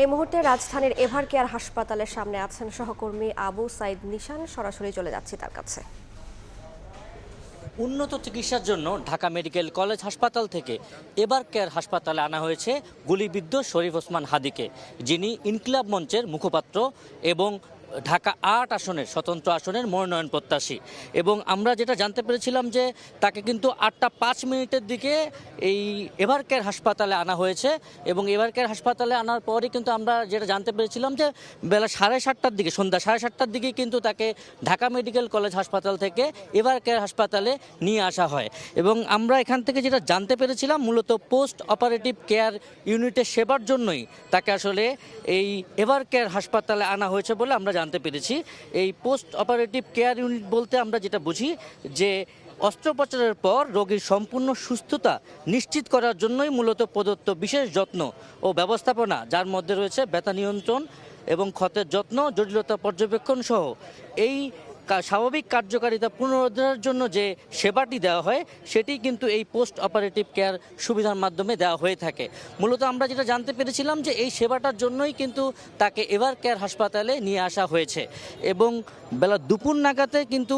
এই মুহূর্তে রাজধানীর এভার কেয়ার হাসপাতালের সামনে আছেন সহকর্মী আবু সাইদ নিশান। সরাসরি চলে যাচ্ছি তার কাছে। উন্নত চিকিৎসার জন্য ঢাকা মেডিকেল কলেজ হাসপাতাল থেকে এবার কেয়ার হাসপাতালে আনা হয়েছে গুলিবিদ্ধ শরীফ ওসমান হাদিকে, যিনি ইনকিলাব মঞ্চের মুখপাত্র এবং ঢাকা আট আসনের, স্বতন্ত্র আসনের মনোনয়ন প্রত্যাশী। এবং আমরা যেটা জানতে পেরেছিলাম যে তাকে কিন্তু আটটা পাঁচ মিনিটের দিকে এই এভার কেয়ার হাসপাতালে আনা হয়েছে এবং এভার কেয়ার হাসপাতালে আনার পরই কিন্তু আমরা যেটা জানতে পেরেছিলাম যে বেলা সাড়ে সাতটার দিকে, সন্ধ্যা সাড়ে সাতটার দিকে কিন্তু তাকে ঢাকা মেডিকেল কলেজ হাসপাতাল থেকে এভার কেয়ার হাসপাতালে নিয়ে আসা হয়। এবং আমরা এখান থেকে যেটা জানতে পেরেছিলাম মূলত পোস্ট অপারেটিভ কেয়ার ইউনিটের সেবার জন্যই তাকে আসলে এই এভার কেয়ার হাসপাতালে আনা হয়েছে বলে আমরা জানতে পেরেছি। এই পোস্ট অপারেটিভ কেয়ার ইউনিট বলতে আমরা যেটা বুঝি, যে অস্ত্রোপচারের পর রোগীর সম্পূর্ণ সুস্থতা নিশ্চিত করার জন্যই মূলত প্রদত্ত বিশেষ যত্ন ও ব্যবস্থাপনা, যার মধ্যে রয়েছে ব্যথা নিয়ন্ত্রণ এবং ক্ষতের যত্ন, জটিলতা পর্যবেক্ষণ সহ। এই স্বাভাবিক কার্যকারিতা পুনরুদ্ধারের জন্য যে সেবাটি দেওয়া হয়, সেটি কিন্তু এই পোস্ট অপারেটিভ কেয়ার সুবিধার মাধ্যমে দেওয়া হয়ে থাকে। মূলত আমরা যেটা জানতে পেরেছিলাম যে এই সেবাটার জন্যই কিন্তু তাকে এভার কেয়ার হাসপাতালে নিয়ে আসা হয়েছে। এবং বেলা দুপুর নাগাতে কিন্তু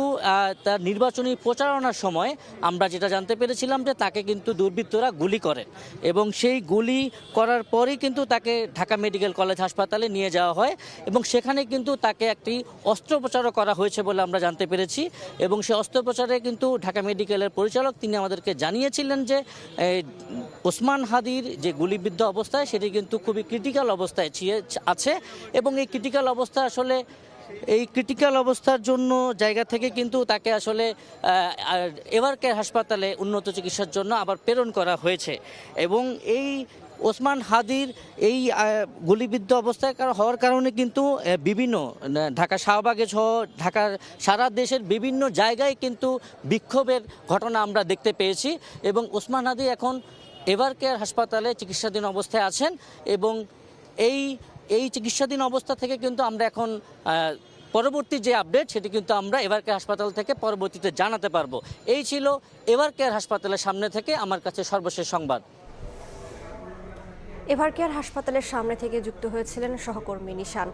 তার নির্বাচনী প্রচারণার সময় আমরা যেটা জানতে পেরেছিলাম যে তাকে কিন্তু দুর্বৃত্তরা গুলি করে এবং সেই গুলি করার পরই কিন্তু তাকে ঢাকা মেডিকেল কলেজ হাসপাতালে নিয়ে যাওয়া হয় এবং সেখানে কিন্তু তাকে একটি অস্ত্রোপচারও করা হয়েছে বলে আমরা জানতে পেরেছি এবং সে অস্ত্রোপচারে কিন্তু ঢাকা মেডিকেলের পরিচালক তিনি আমাদেরকে জানিয়েছিলেন যে ওসমান হাদির যে গুলিবিদ্ধ অবস্থায় সেটি কিন্তু খুবই ক্রিটিক্যাল অবস্থায় আছে এবং এই ক্রিটিক্যাল অবস্থা আসলে এই ক্রিটিক্যাল অবস্থার জন্য জায়গা থেকে কিন্তু তাকে আসলে এভার কেয়ার হাসপাতালে উন্নত চিকিৎসার জন্য আবার প্রেরণ করা হয়েছে। এবং এই ওসমান হাদির এই গুলিবিদ্ধ অবস্থায় হওয়ার কারণে কিন্তু বিভিন্ন ঢাকা শাহবাগে সহ ঢাকার সারা দেশের বিভিন্ন জায়গায় কিন্তু বিক্ষোভের ঘটনা আমরা দেখতে পেয়েছি। এবং ওসমান হাদি এখন এভার কেয়ার হাসপাতালে চিকিৎসাধীন অবস্থায় আছেন এবং এই এই চিকিৎসাধীন অবস্থা থেকে কিন্তু আমরা এখন পরবর্তী যে আপডেট সেটি কিন্তু আমরা এভার কেয়ার হাসপাতাল থেকে পরবর্তীতে জানাতে পারব। এই ছিল এভার কেয়ার হাসপাতালের সামনে থেকে আমার কাছে সর্বশেষ সংবাদ। এভার কেয়ার হাসপাতালের সামনে থেকে যুক্ত হয়েছিলেন সহকর্মী নিশান।